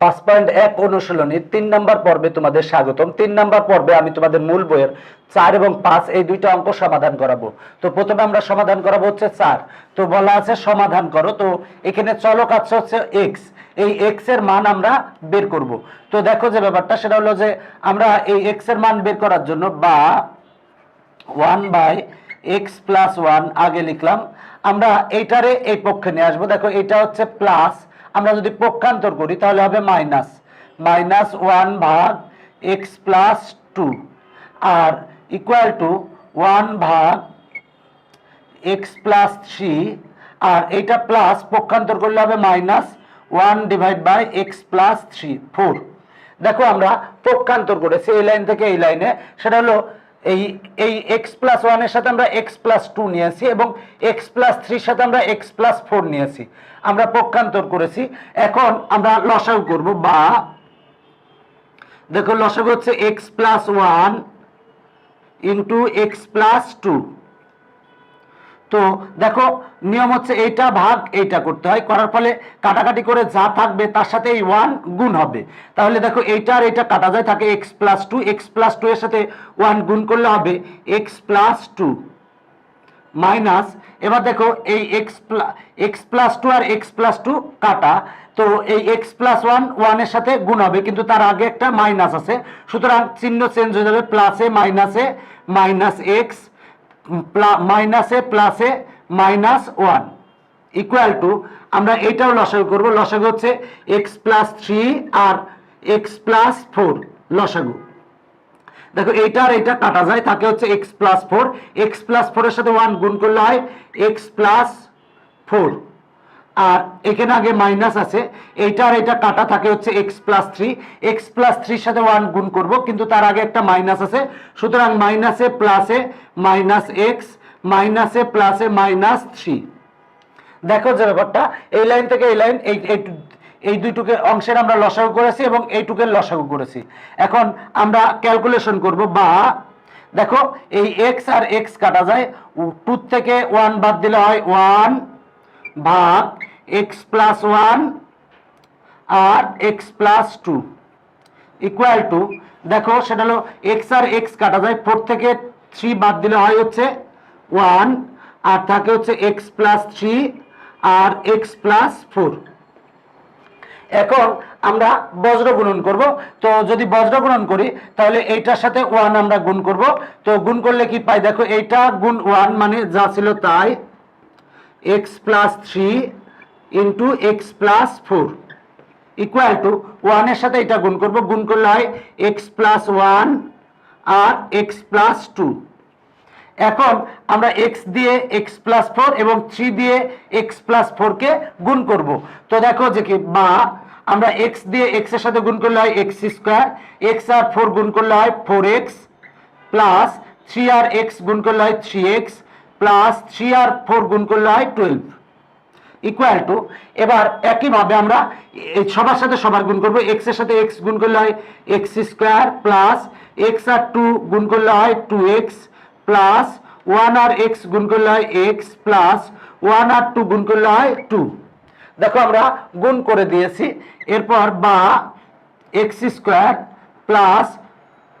পাঁচ পয়েন্ট এক অনুশীলনীর তিন নাম্বার পর্বে তোমাদের স্বাগতম। তিন নাম্বার পর্বে আমি তোমাদের মূল বইয়ের চার এবং পাঁচ এই দুইটা অঙ্ক সমাধান করাবো। তো প্রথমে আমরা সমাধান করাবো হচ্ছে চার। তো বলা আছে সমাধান করো। তো এখানে চলক আছে হচ্ছে এক্স এই এক্সের মান আমরা বের করব। তো দেখো যে ব্যাপারটা, সেটা হলো যে আমরা এই এক্সের মান বের করার জন্য বা one by x plus one আগে লিখলাম। আমরা এইটারে এই পক্ষে নিয়ে আসব। দেখো এটা হচ্ছে প্লাস আমরা যদি পক্ষান্তর করি, তাহলে হবে মাইনাস। মাইনাস ওয়ান ভাগ এক্স প্লাস টু। আর ইকুয়াল টু ওয়ান ভাগ এক্স প্লাস থ্রি। আর এইটা প্লাস পক্ষান্তর করলে হবে minus one divide by x plus three, four. দেখো আমরা পক্ষান্তর করেছি, এই লাইন থেকে এই লাইনে। সেটা হলো এই এই এক্স প্লাস ওয়ানের সাথে আমরা এক্স প্লাস টু নিয়েছি এবং এক্স প্লাস থ্রির সাথে আমরা এক্স প্লাস ফোর নিয়েছি। আমরা পক্ষান্তর করেছি। এখন আমরা লসাগু করব বা দেখো লসাগু হচ্ছে x plus one into x plus two তো দেখো, নিয়ম হচ্ছে এইটা ভাগ, এইটা করতে হয়। করার ফলে কাটাকাটি করে যা থাকবে তার সাথে এই ওয়ান গুণ হবে। তাহলে দেখো, এইটা আর এইটা কাটা যায়, থাকে x plus two x plus two এর সাথে ওয়ান গুণ করলে হবে এক্স প্লাস টু মাইনাস এবার দেখো, এই x plus x plus two আর এক্স প্লাস টু কাটা। তো এই এক্স প্লাস ওয়ান ওয়ানের সাথে গুণ হবে, কিন্তু তার আগে একটা মাইনাস আছে। সুতরাং চিহ্ন চেঞ্জ হয়ে যাবে প্লাসে মাইনাসে মাইনাস এক্স মাইনাসে প্লাসে মাইনাস ওয়ান ইকুয়াল টু আমরা এটাও লসাগু করব। লসাগু হচ্ছে এক্স প্লাস থ্রি আর এক্স প্লাস ফোর লসাগু। দেখো, এইটা আর এটা কাটা যায়, তাকে হচ্ছে x plus four x plus ফোরের সাথে ওয়ান গুণ করলে হয় এক্স প্লাস ফোর আর এখানে আগে মাইনাস আছে। এইটা আর এটা কাটা থাকে হচ্ছে x plus three x plus থ্রির সাথে ওয়ান গুণ করব, কিন্তু তার আগে একটা মাইনাস আছে। সুতরাং মাইনাসে প্লাসে মাইনাস এক্স মাইনাসে প্লাসে মাইনাস থ্রি দেখো যে ব্যাপারটা, এই লাইন থেকে এই লাইন এই, এই- দুইটুকে অংশের আমরা লসাগু করেছি এবং এইটুকের লসাগু করেছি। এখন আমরা ক্যালকুলেশন করব বা, দেখো এই এক্স আর এক্স কাটা যায়। টু থেকে ওয়ান বাদ দিলে হয় ওয়ান ভাগ x plus one R x plus two equal to দেখো, সেটা হলো এক্স আর এক্স কাটা যায় ফোর থেকে থ্রি বাদ দিলে হয় হচ্ছে ওয়ান আর থাকে হচ্ছে এক্স প্লাস থ্রি আর এক্স প্লাস ফোর এখন আমরা বজ্র গুণন করব। তো যদি বজ্র গুণন করি, তাহলে এইটার সাথে ওয়ান আমরা গুণ করব। তো গুণ করলে কি পাই? দেখো, এইটা গুণ ওয়ান মানে যা ছিল তাই x plus three into x plus four equal to ওয়ানের সাথে এটা গুণ করব, গুণ করলে হয় এক্স প্লাস ওয়ান আর এক্স প্লাস টু এখন আমরা এক্স দিয়ে এক্স প্লাস ফোর এবং থ্রি দিয়ে এক্স প্লাস ফোরকে গুণ করব। তো দেখো যে কি, বা আমরা এক্স দিয়ে এক্সের সাথে গুণ করলে হয় এক্স স্কোয়ার এক্স আর ফোর গুণ করলে হয় ফোর এক্স প্লাস থ্রি আর এক্স গুণ করলে হয় থ্রি এক্স প্লাস থ্রি আর ফোর গুণ করলে হয় টুয়েলভ ইকুয়াল টু এবার একইভাবে আমরা সবার সাথে সবার গুণ করব। এক্সের সাথে এক্স গুণ করলে হয় এক্স স্কোয়ার প্লাস এক্স আর টু গুণ করলে হয় টু এক্স প্লাস ওয়ান আর এক্স গুণ করলে হয় এক্স প্লাস ওয়ান আর টু গুণ করলে হয় টু দেখো আমরা গুণ করে দিয়েছি। এরপর বা x square plus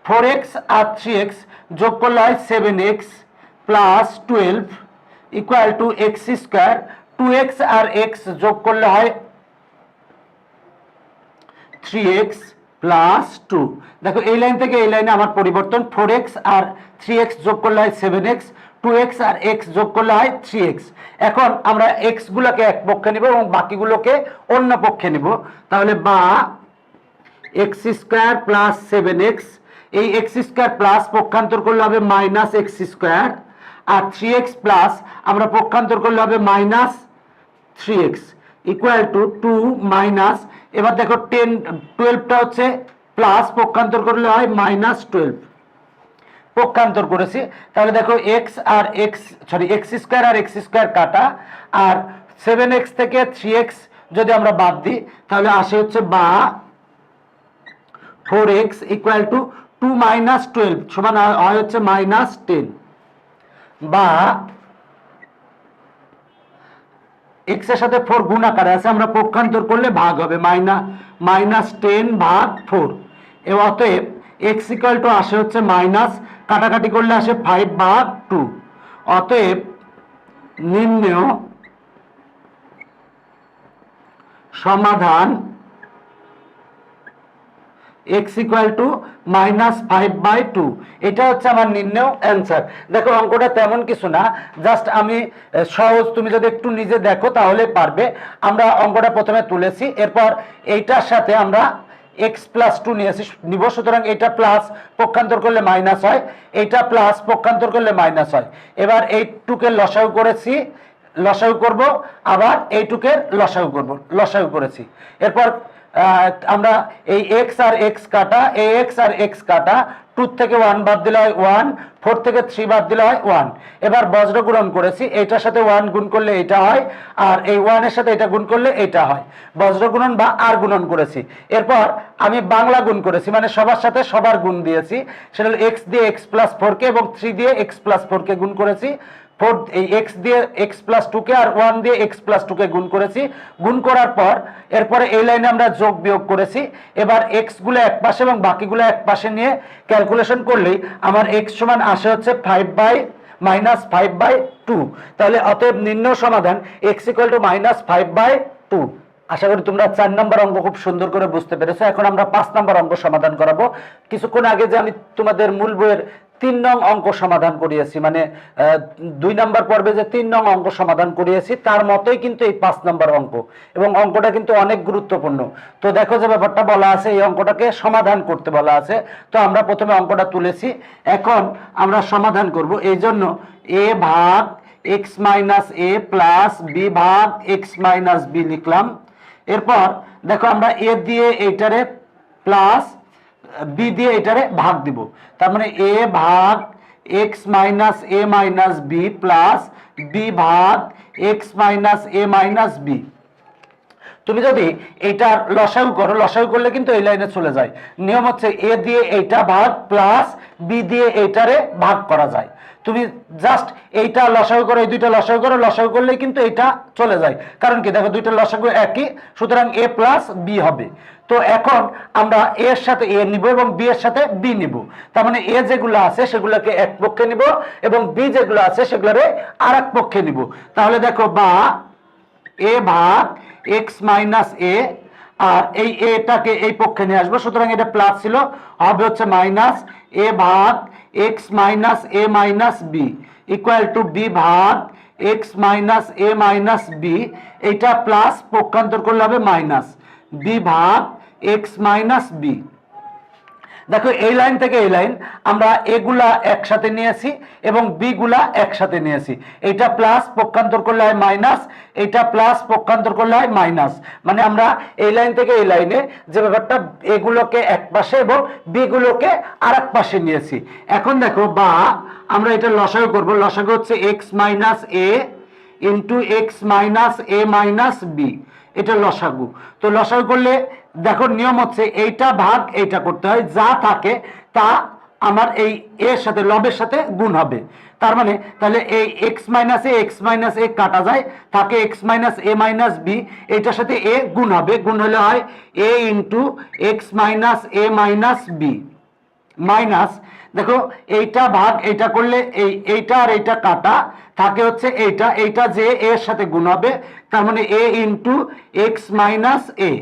four x আর থ্রি এক্স যোগ করলে হয় seven x plus twelve equal to x square two x R x যোগ করলে হয় থ্রি এক্স প্লাস টু দেখো, এই লাইন থেকে এই লাইনে আমার পরিবর্তন ফোর এক্স আর থ্রি এক্স যোগ করলে হয় সেভেন এক্স টু এক্স আর এক্স যোগ করলে হয় থ্রি এক্স এখন আমরা এক্স গুলোকে এক পক্ষে নিব এবং বাকিগুলোকে অন্য পক্ষে নিব। তাহলে বা x square plus seven x এই এক্স স্কোয়ার প্লাস পক্ষান্তর করলে হবে মাইনাস এক্স স্কোয়ার আর থ্রি এক্স প্লাস আমরা পক্ষান্তর করলে হবে minus three x equal to two minus এবার দেখো টেন টুয়েলভটা হচ্ছে প্লাস পক্ষান্তর করলে হয় মাইনাস টুয়েলভ পক্ষান্তর করেছি। তাহলে দেখো এক্স আর এক্স সরি এক্স স্কোয়ার আর এক্স স্কোয়ার কাটা। আর সেভেন এক্স থেকে থ্রি এক্স যদি আমরা বাদ দিই, তাহলে আসে হচ্ছে বা four x equal to two minus twelve সমান হয় হচ্ছে মাইনাস টেন বা এক্সের সাথে ফোর গুণ আকারে আছে, আমরা পক্ষান্তর করলে ভাগ হবে, মাইনা, মাইনাস টেন ভাগ ফোর এ অতএব এক্স ইকাল টু আসে হচ্ছে মাইনাস কাটাকাটি করলে আসে ফাইভ ভাগ টু অতএব নিম্নেয় সমাধান x equal to minus five by two এটা হচ্ছে আমার নির্ণয় অ্যান্সার দেখো, অঙ্কটা তেমন কিছু না। জাস্ট আমি সহজ, তুমি যদি একটু নিজে দেখো তাহলে পারবে। আমরা অঙ্কটা প্রথমে তুলেছি। এরপর এইটার সাথে আমরা এক্স প্লাস টু নিয়েছি। নিব, সুতরাং এটা প্লাস পক্ষান্তর করলে মাইনাস হয়। এইটা প্লাস পক্ষান্তর করলে মাইনাস হয়। এবার এই টুকে লসাউ করেছি। লসাগু করব। আবার এইটুকের লসাগু করব। লসাগু করেছি। এরপর আমরা এই এক্স আর এক্স কাটা, এই এক্স আর এক্স কাটা টু থেকে ওয়ান বাদ দিলে হয় ওয়ান ফোর থেকে থ্রি বাদ দিলে হয় ওয়ান এবার বজ্র গুণন করেছি, এইটার সাথে ওয়ান গুণ করলে এটা হয়, আর এই ওয়ানের সাথে এটা গুণ করলে এটা হয়। বজ্র গুণন বা আর গুণন করেছি। এরপর আমি বাংলা গুণ করেছি মানে সবার সাথে সবার গুণ দিয়েছি। সেটা হলো এক্স দিয়ে এক্স প্লাস ফোরকে এবং থ্রি দিয়ে এক্স প্লাস ফোরকে গুণ করেছি। ফোর এই এক্স দিয়ে এক্স প্লাস টুকে আর ওয়ান দিয়ে এক্স প্লাস টুকে গুণ করেছি। গুণ করার পর, এরপরে এই লাইনে আমরা যোগ বিয়োগ করেছি। এবার এক্সগুলো এক পাশে এবং বাকিগুলো এক পাশে নিয়ে ক্যালকুলেশন করলেই আমার এক্স সমান আসে হচ্ছে five by minus five by two তাহলে অতএব নিম্ন সমাধান x equal to minus five by two আশা করি তোমরা চার নম্বর অঙ্ক খুব সুন্দর করে বুঝতে পেরেছ। এখন আমরা পাঁচ নম্বর অঙ্ক সমাধান করাবো। কিছুক্ষণ আগে যে আমি তোমাদের মূল বইয়ের তিন নং অঙ্ক সমাধান করিয়েছি। মানে দুই নম্বর পর্বে যে তিন নং অঙ্ক সমাধান করিয়েছি, তার মতোই কিন্তু এই পাঁচ নম্বর অঙ্ক। এবং অঙ্কটা কিন্তু অনেক গুরুত্বপূর্ণ। তো দেখো যে ব্যাপারটা বলা আছে, এই অঙ্কটাকে সমাধান করতে বলা আছে। তো আমরা প্রথমে অঙ্কটা তুলেছি। এখন আমরা সমাধান করব। এই জন্য এ ভাগ x minus A plus B ভাগ এক্স মাইনাস বি লিখলাম। এরপর দেখো আমরা এ দিয়ে এইটারে প্লাস বি দিয়ে এটারে ভাগ দিব। তার মানে এ ভাগ x minus A minus B plus B ভাগ x minus A minus B. তুমি যদি এইটার লসাগু করো, লসাগু করলে কিন্তু এই লাইনে চলে যায়। নিয়ম হচ্ছে এ দিয়ে এইটা ভাগ প্লাস বি দিয়ে এইটারে ভাগ করা যায়। তুমি জাস্ট এইটা লসাগু করো, এই দুইটা লসাগু করো, লসাগু করলে কিন্তু এইটা চলে যায়। কারণ কি? দেখো দুইটা লসাগু একই, সুতরাং এ প্লাস বি হবে। তো এখন আমরা এর সাথে এ নিব এবং বি এর সাথে বি নিব। তার মানে এ যেগুলো আছে সেগুলোকে এক পক্ষে নিব এবং বি যেগুলো আছে সেগুলোরে আর এক পক্ষে নিব। তাহলে দেখো বা এ ভাগ এক্স মাইনাস এ, আর এই এটাকে এই পক্ষে নিয়ে আসব। সুতরাং এটা প্লাস ছিল, হবে হচ্ছে মাইনাস এ ভাগ x minus A minus B. Equal to B ভাগ x minus A minus B, এইটা প্লাস পক্ষান্তর করলে হবে মাইনাস। বি ভাগ এক্স মাইনাস বি দেখো, এই লাইন থেকে এই লাইন আমরা এগুলা একসাথে নিয়েছি এবং বি গুলা একসাথে নিয়েছি। এটা প্লাস পক্ষান্তর করলে হয় মাইনাস এটা প্লাস পক্ষান্তর করলে হয় মাইনাস মানে আমরা এই লাইন থেকে এই লাইনে যে ব্যাপারটা এগুলোকে এক পাশে এবং বি গুলোকে আর এক পাশে নিয়েছি। এখন দেখো, বা আমরা এটা লসাগু করব। লসাগু হচ্ছে x minus A into x minus A minus B এটা লসাগু। তো লসাগু করলে দেখো, নিয়ম হচ্ছে এইটা ভাগ, এইটা করতে হয়। যা থাকে, তা আমার এই এর সাথে লবের সাথে গুণ হবে। তার মানে তাহলে এই x minus A x minus A কাটা যায়। থাকে x minus A minus B এইটার সাথে এ গুণ হবে। গুণ হলে হয় A into x minus A minus B minus দেখো, এইটা ভাগ, এইটা করলে এই, এইটা আর এইটা কাটা। থাকে হচ্ছে এইটা এইটা যে এর সাথে গুণ হবে। তার মানে A into x minus A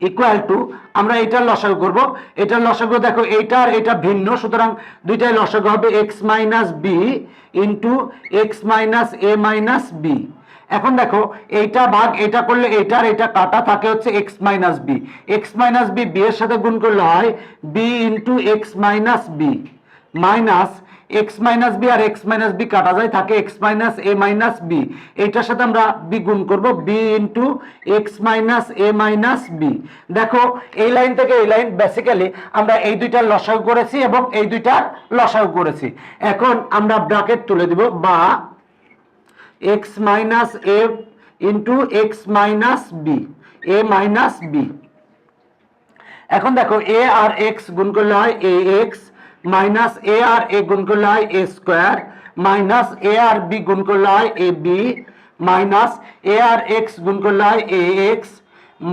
equal to আমরা এটার লসাগু করব। এটার লসাগু দেখো, এইটা আর এটা ভিন্ন, সুতরাং দুইটাই লসাগু হবে x minus B into x minus A minus B এখন দেখো, এইটা ভাগ, এটা করলে এইটার এটা কাটা থাকে হচ্ছে x minus B x minus B B এর সাথে গুণ করলে হয় B into x minus B minus x minus B আর এক্স মাইনাস বি কাটা যায়, থাকে x minus A minus B এইটার সাথে আমরা বি গুণ করব B into x minus A minus B দেখো, এই লাইন থেকে এই লাইন বেসিক্যালি আমরা এই দুইটার লসাগু করেছি এবং এই দুইটার লসাগু করেছি। এখন আমরা ব্র্যাকেট তুলে দিব, বা x minus A into x minus B A minus B এখন দেখো এ আর এক্স গুণ করলে হয় এ এক্স মাইনাস এ আর এ গুণ করলে হয় এ স্কোয়ার, মাইনাস এ আর বি গুণ করলে হয় এ বি, মাইনাস এ আর এক্স গুণ করলে হয় এ এক্স,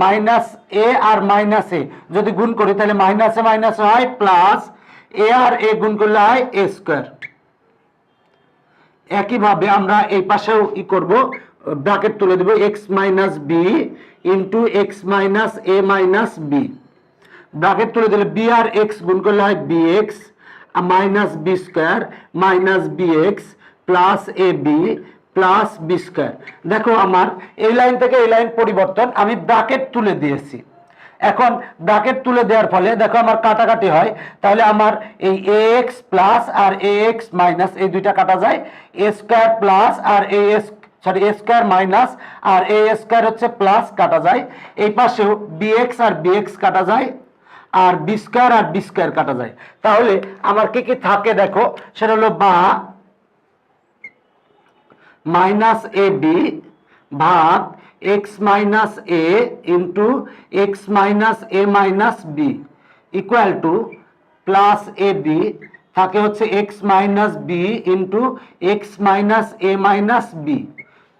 মাইনাস এ আর মাইনাস এ। যদি গুণ করি তাহলে মাইনাসে মাইনাসে হয় প্লাস এ আর এ গুণ করলে হয় এ স্কোয়ার। একইভাবে আমরা এই পাশেও ই করব, ব্র্যাকেট তুলে দেব, x minus B into x minus A minus B. Bracket তুলে দিলে বি আর এক্স গুণ করলে হয় B x minus B square minus B x plus A B plus B square. দেখো আমার এই লাইন থেকে এই লাইন পরিবর্তন আমি ব্র্যাকেট তুলে দিয়েছি। এখন ব্র্যাকেট তুলে দেওয়ার ফলে দেখো আমার কাটাকাটি হয়, তাহলে আমার এই এ এক্স প্লাস আর এ এক্স মাইনাস এই দুইটা কাটা যায়। এ square plus R A S, sorry, A square minus R A square হচ্ছে প্লাস কাটা যায়। এই পাশেও বি এক্স আর বি এক্স কাটা যায়। আর বিস্কার আর বিস্কার কাটা যায়। তাহলে আমার কি কি থাকে দেখো? সেটা হলো বা মাইনাস এ বি ভাগ x minus A into x minus A minus B equal to plus A B থাকে হচ্ছে x minus B into x minus A minus B.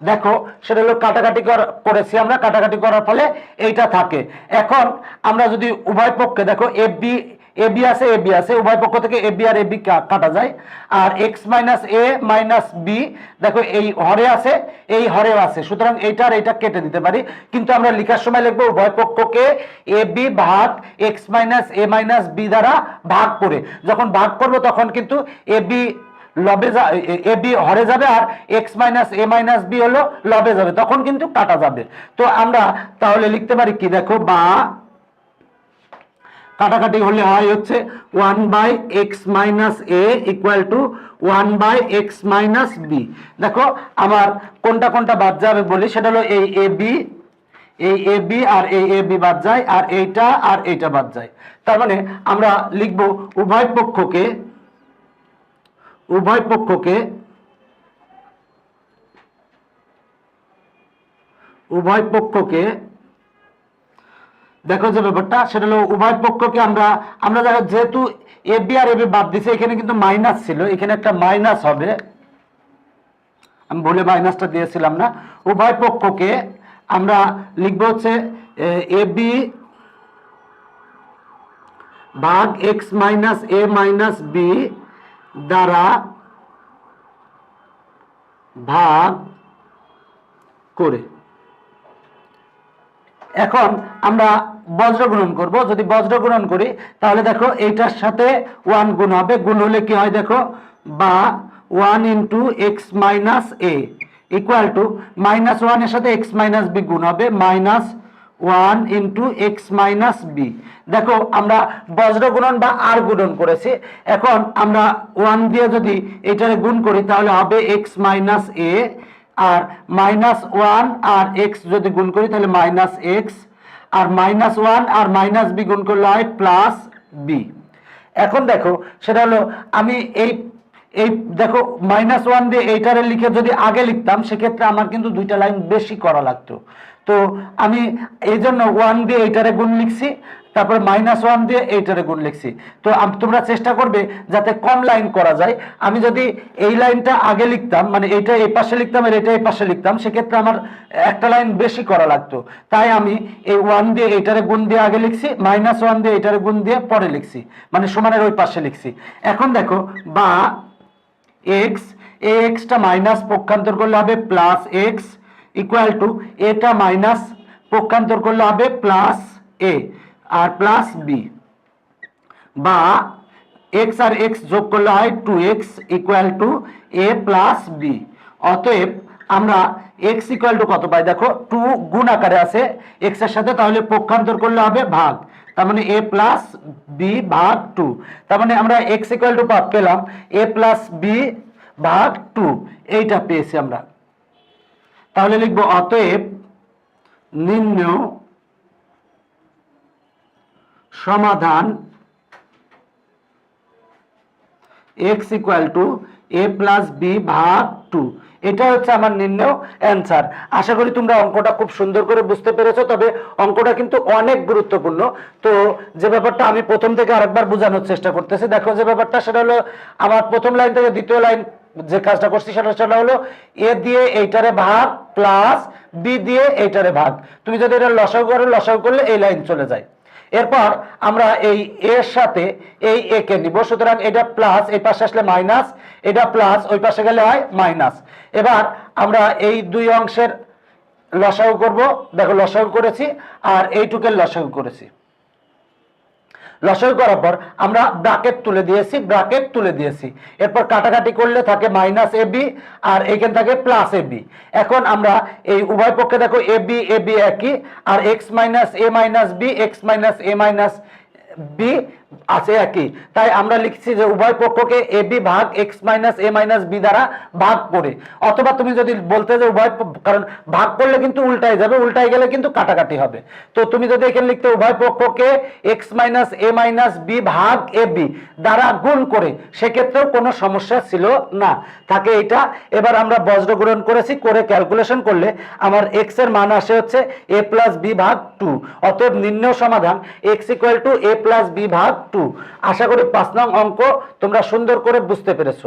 দেখো, সেটা হলো কাটাকাটি করেছি আমরা, কাটাকাটি করার ফলে এইটা থাকে। এখন আমরা যদি উভয় পক্ষে, দেখো এ বি এ বি আছে এ বি আছে, উভয় পক্ষ থেকে A B R A B কাটা যায়। আর x minus A minus B, দেখো, এই হরে আছে, এই হরেও আছে। সুতরাং এইটা আর এইটা কেটে দিতে পারি। কিন্তু আমরা লেখার সময় লিখব উভয় পক্ষকে এ বি ভাগ x minus A minus B দ্বারা ভাগ করে। যখন ভাগ করব, তখন কিন্তু এ বি লবে এ, বি হরে যাবে আর x minus A minus B হলো লবে যাবে, তখন কিন্তু কাটা যাবে। তো আমরা তাহলে লিখতে পারি কি দেখো, বা কাটাকাটি হলে হয় হচ্ছে one by x minus A equal to one by x minus B. দেখো, আমার কোনটা কোনটা বাদ যাবে বলি, সেটা হলো এই এ বি, এই এ বি আর এই এ বি বাদ যায়, আর এইটা আর এইটা বাদ যায়। তার মানে আমরা লিখব উভয় পক্ষকে উভয় পক্ষকে উভয় পক্ষকে দেখো যে ব্যাপারটা, সেটা হলো উভয় পক্ষকে আমরা আমরা দেখো যেহেতু A B R A B বাদ দিছে, এখানে কিন্তু মাইনাস ছিল, এখানে একটা মাইনাস হবে। আমি ভুলে মাইনাসটা দিয়েছিলাম না। উভয় পক্ষকে আমরা লিখব হচ্ছে, এ বি ভাগ x minus a minus b দ্বারা ভাগ করে। এখন আমরা বজ্র গুণন করব। যদি বজ্র গুণন করি, তাহলে দেখো এইটার সাথে ওয়ান গুণ হবে। গুণ হলে কি হয় দেখো? বা one into x minus a. Equal to minus ওয়ানের সাথে এক্স মাইনাস বি গুণ হবে। Minus one into x minus b. দেখো, আমরা বজ্র গুণন বা আর গুণন করেছি। এখন আমরা ওয়ান দিয়ে যদি এটারে গুণ করি, তাহলে হবে এক্স মাইনাস এ। আর মাইনাস ওয়ান আর এক্স যদি গুণ করি, তাহলে মাইনাস এক্স। আর মাইনাস ওয়ান আর মাইনাস বি গুণ করলে হয় প্লাস বি। এখন দেখো, সেটা হলো আমি এই এই দেখো, মাইনাস ওয়ান দিয়ে এইটারে লিখে যদি আগে লিখতাম, সেক্ষেত্রে আমার কিন্তু দুইটা লাইন বেশি করা লাগতো। তো আমি এই জন্য ওয়ান দিয়ে এইটারে গুণ লিখছি, তারপর মাইনাস ওয়ান দিয়ে এইটারে গুণ লিখছি। তো তোমরা চেষ্টা করবে যাতে কম লাইন করা যায়। আমি যদি এই লাইনটা আগে লিখতাম মানে এইটা এই পাশে লিখতাম আর এটা এই পাশে লিখতাম, সেক্ষেত্রে আমার একটা লাইন বেশি করা লাগতো। তাই আমি এই ওয়ান দিয়ে এইটারে গুণ দিয়ে আগে লিখছি মাইনাস ওয়ান দিয়ে এইটারে গুণ দিয়ে পরে লিখছি। মানে সমানের ওই পাশে লিখছি। এখন দেখো, বা এক্স এ এক্সটা মাইনাস পক্ষান্তর করলে হবে প্লাস এক্স ইকুয়াল টু এটা মাইনাস পক্ষান্তর করলে হবে প্লাস এ আর প্লাস বি বা এক্স আর এক্স যোগ করলে হয় two x equal to a plus b অতএব আমরা এক্স ইকুয়াল টু কত পাই? দেখো টু গুণ আকারে আছে এক্সের সাথে, তাহলে পক্ষান্তর করলে হবে ভাগ। তার মানে এ প্লাস বি ভাগ টু তার মানে আমরা এক্স ইকুয়াল টু পেলাম এ প্লাস বি ভাগ টু এইটা পেয়েছি আমরা। তাহলে লিখব অতএব নিম্ন সমাধান x equal to a plus b ভাগ টু এটা হচ্ছে আমার নির্ণয় অ্যান্সার আশা করি তোমরা অঙ্কটা খুব সুন্দর করে বুঝতে পেরেছ, তবে অঙ্কটা কিন্তু অনেক গুরুত্বপূর্ণ। তো যে ব্যাপারটা আমি প্রথম থেকে আরেকবার বোঝানোর চেষ্টা করতেছি, দেখো যে ব্যাপারটা, সেটা হলো আমার প্রথম লাইন থেকে দ্বিতীয় লাইন যে কাজটা করছি সেটা সেটা হলো এ দিয়ে এইটারে ভাগ প্লাস বি দিয়ে এইটারে ভাগ। তুমি যদি এটা লসাগু করো, লসাগু করলে এই লাইন চলে যায়। এরপর আমরা এই এর সাথে এই এ কে নিব। সুতরাং এটা প্লাস এই পাশে আসলে মাইনাস এটা প্লাস ওই পাশে গেলে হয় মাইনাস এবার আমরা এই দুই অংশের লসাগু করব। দেখো লসাগু করেছি আর এইটুকের লসাগু করেছি। লসাগু করার পর আমরা ব্রাকেট তুলে দিয়েছি ব্রাকেট তুলে দিয়েছি। এরপর কাটাকাটি করলে থাকে মাইনাস এ বি আর এখানে থাকে প্লাস এ বি এখন আমরা এই উভয় পক্ষে দেখো এ বি এ বি একই, আর x minus a minus b x minus a minus b আছে একই। তাই আমরা লিখছি যে উভয় পক্ষকে এ বি ভাগ x minus a minus b দ্বারা ভাগ করে। অথবা তুমি যদি বলতে যে উভয় কারণ ভাগ করলে কিন্তু উল্টাই যাবে উল্টাই গেলে কিন্তু কাটাকাটি হবে। তো তুমি যদি এখানে লিখতে উভয় পক্ষকে x minus a minus b ভাগ এ বি দ্বারা গুণ করে, সেক্ষেত্রেও কোনো সমস্যা ছিল না। থাকে এটা এবার আমরা বজ্র গ্রহণ করেছি, করে ক্যালকুলেশন করলে আমার এক্সের মান আসে হচ্ছে এ প্লাস বি ভাগ টু অতএব নির্ণয় সমাধান x equal to a plus b ভাগ টু আশা করি পাঁচ নং অঙ্ক তোমরা সুন্দর করে বুঝতে পেরেছ।